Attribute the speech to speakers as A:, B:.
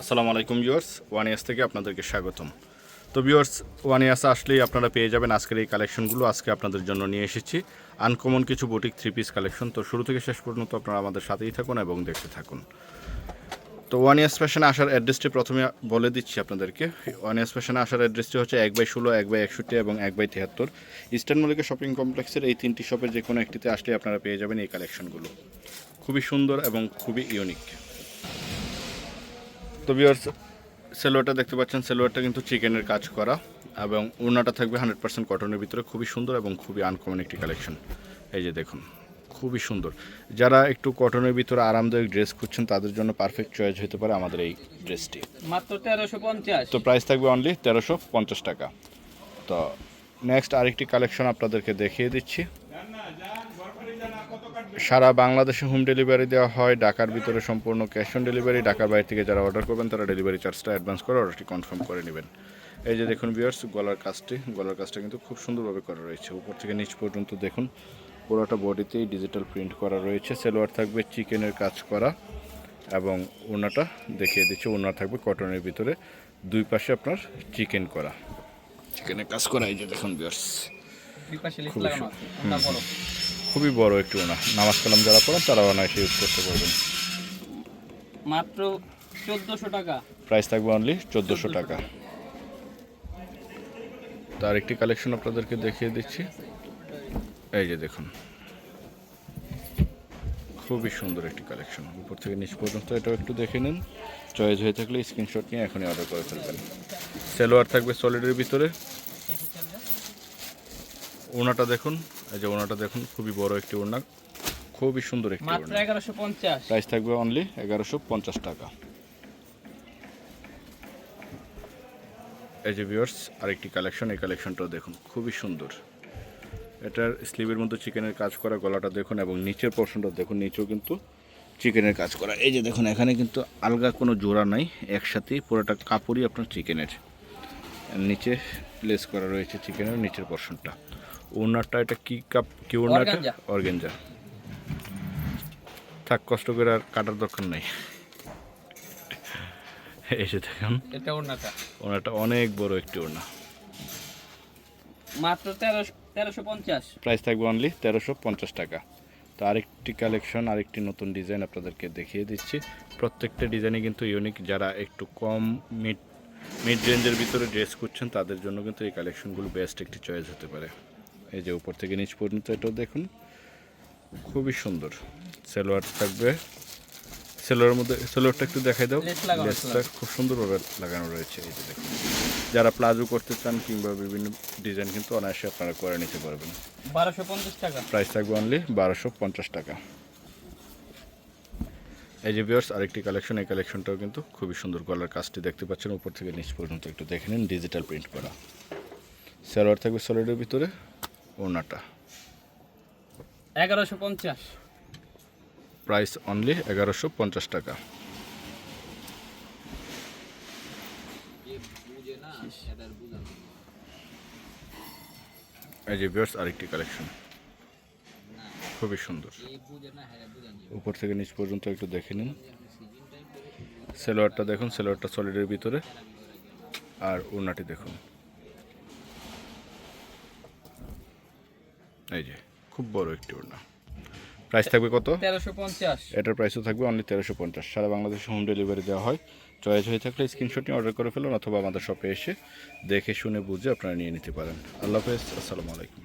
A: আসসালামু আলাইকুম viewers one years থেকে আপনাদেরকে স্বাগতম। তো ভিউয়ার্স ওয়ান ইয়ার্স আসলেই আপনারা পেয়ে যাবেন আজকের এই কালেকশনগুলো। আজকে আপনাদের জন্য নিয়ে এসেছি আনকমন কিছু বুটিক থ্রি পিস কালেকশন। তো শুরু থেকে শেষ পর্যন্ত আপনারা আমাদের সাথেই থাকুন এবং দেখতে থাকুন। তো ওয়ান ইয়ার্স ফ্যাশনে আসার অ্যাড্রেসটি প্রথমে বলে দিচ্ছি আপনাদেরকে। ওয়ান ইয়ার্স ফ্যাশনে আসার অ্যাড্রেসটি হচ্ছে এক বাই ষোলো, এক বাই একষট্টি এবং এক বাই তিয়াত্তর। ইস্টার্ন মলিকা শপিং কমপ্লেক্সের এই তিনটি শপের যে কোনো একটিতে আসলে আপনারা পেয়ে যাবেন এই কালেকশনগুলো। খুবই সুন্দর এবং খুবই ইউনিক তো ভিউয়ার্স সেলোয়ারটা দেখতে পাচ্ছেন সেলোয়ারটা কিন্তু চিকেনের কাজ করা এবং ওড়নাটা থাকবে হান্ড্রেড পার্সেন্ট কটনের ভিতরে খুবই সুন্দর এবং খুবই আনকমন একটি কালেকশন এই যে দেখুন খুবই সুন্দর। যারা একটু কটনের ভিতরে আরামদায়ক ড্রেস খুঁজছেন তাদের জন্য পারফেক্ট চয়েস হতে পারে আমাদের এই ড্রেসটি
B: মাত্র তেরোশো পঞ্চাশ।
A: তো প্রাইস থাকবে অনলি তেরোশো পঞ্চাশ টাকা। তো নেক্সট আরেকটি কালেকশন আপনাদেরকে দেখিয়ে দিচ্ছি। সারা বাংলাদেশে হোম ডেলিভারি দেওয়া হয় ঢাকার ভিতরে সম্পূর্ণ ক্যাশ অন ডেলিভারি ঢাকার বাইরে থেকে যারা অর্ডার করবেন তারা ডেলিভারি চার্জটা অ্যাডভান্স করে অর্ডারটি কনফার্ম করে নেবেন। এই যে দেখুন বিয়ার্স গলার কাজটি গলার কাজটা কিন্তু খুব সুন্দরভাবে করা রয়েছে। উপর থেকে নিচ পর্যন্ত দেখুন পুরোটা বডিতেই ডিজিটাল প্রিন্ট করা রয়েছে। সেলোয়ার থাকবে চিকেনের কাজ করা এবং ওনাটা দেখিয়ে দিচ্ছে ওনা থাকবে কটনের ভিতরে। দুই পাশে আপনার চিকেন করা। চিকেনের কাজ করা এই যে দেখুন
B: পাশে
A: খুবই খুবই বড় একটু ওনা। নামাজ কালাম যারা পড়েন তারা অনায়াসে ইউজ করতে পারবেন
B: মাত্র চোদ্দোশো টাকা।
A: প্রাইস থাকবে অনলি চোদ্দোশো টাকা। তার একটি কালেকশন আপনাদেরকে দেখিয়ে দিচ্ছি। এই যে দেখুন। খুবই সুন্দর একটি কালেকশন উপর থেকে নিচ পর্যন্ত এটাও একটু দেখে নিন। চয়েস হয়ে থাকলে স্ক্রিনশট নিয়ে এখনই অর্ডার করে ফেলবেন। সেলোয়ার থাকবে সলিডের ভিতরে। ওনাটা দেখুন। এই যে ওনাটা দেখুন খুবই বড় একটি ওনা খুবই সুন্দর একটি
B: মাত্র
A: ওনা
B: এগারোশো পঞ্চাশ।
A: প্রাইস থাকবে অনলি এগারোশো পঞ্চাশ টাকা। এই যে ভিউয়ার্স আরেকটি কালেকশন এই কালেকশনটাও দেখুন খুবই সুন্দর। এটার স্লিভের মধ্যে চিকেনের কাজ করা গলাটা দেখুন এবং নিচের পোর্শনটা দেখুন নিচেও কিন্তু চিকেনের কাজ করা। এই যে দেখুন এখানে কিন্তু আলগা কোনো জোড়া নাই একসাথেই পুরোটা কাপড়ই আপনার চিকেনের নিচে প্লেস করা রয়েছে চিকেনের নিচের পোর্শনটা ওনারটা এটা কি কাপ কি ওনারটা অর্গেঞ্জা থাক কষ্ট করে আর কাটার দরকার নেই। এসে দেখুন।
B: এটা ওড়নাটা।
A: ওনারটা অনেক বড় একটি ওড়না।
B: মাত্র তেরোশো তেরোশো পঞ্চাশ।
A: প্রাইস থাকবে অনলি তেরোশো পঞ্চাশ টাকা। তো আরেকটি কালেকশন আরেকটি নতুন ডিজাইন আপনাদেরকে দেখিয়ে দিচ্ছি। প্রত্যেকটা ডিজাইনে কিন্তু ইউনিক যারা একটু কম মিড মিড রেঞ্জের ভিতরে ড্রেস করছেন তাদের জন্য কিন্তু এই কালেকশনগুলো বেস্ট একটি চয়েস হতে পারে। এই যে উপর থেকে নিচ পর্যন্ত এটাও দেখুন। খুবই সুন্দর। সেলোয়ার থাকবে। সেলোয়ারের মধ্যে সেলোয়ারটা একটু দেখাই দাও। লেসটা খুব সুন্দরভাবে লাগানো রয়েছে। এই যে দেখুন। যারা প্লাজো করতে চান কিংবা বিভিন্ন ডিজাইন কিন্তু অনায়াসে আপনারা করে নিতে পারবেন।
B: বারোশো পঞ্চাশ টাকা।
A: প্রাইস থাকবে অনলি বারোশো পঞ্চাশ টাকা। এই যে বিয়ার্স আরেকটি কালেকশন এই কালেকশনটাও কিন্তু খুবই সুন্দর গলার কাজটি দেখতে পাচ্ছেন। উপর থেকে নিচ পর্যন্ত একটু দেখে নিন ডিজিটাল প্রিন্ট করা। সালোয়ার থাকবে সলিডের ভিতরে। ওনাটা
B: এগারোশো পঞ্চাশ।
A: প্রাইস অনলি এগারোশো পঞ্চাশ টাকা। এই যে বিয়ার্স আরেকটি কালেকশন খুবই সুন্দর। উপর থেকে নিচ পর্যন্ত একটু দেখে নিন। সেলোয়ারটা দেখুন সেলোয়ারটা সলিডের ভিতরে। আর ওড়নাটি দেখুন। এই যে খুব বড় একটি ওড়না। প্রাইস থাকবে কত?
B: তেরোশো পঞ্চাশ।
A: এটার প্রাইসও থাকবে অনলি তেরোশো পঞ্চাশ। সারা বাংলাদেশে হোম ডেলিভারি দেওয়া হয়। চয়েস হয়ে থাকলে স্ক্রিনশট নিয়ে অর্ডার করে ফেলুন অথবা আমাদের শপে এসে দেখে শুনে বুঝে আপনারা নিয়ে নিতে পারেন। আল্লাহ হাফেজ আসসালামু আলাইকুম।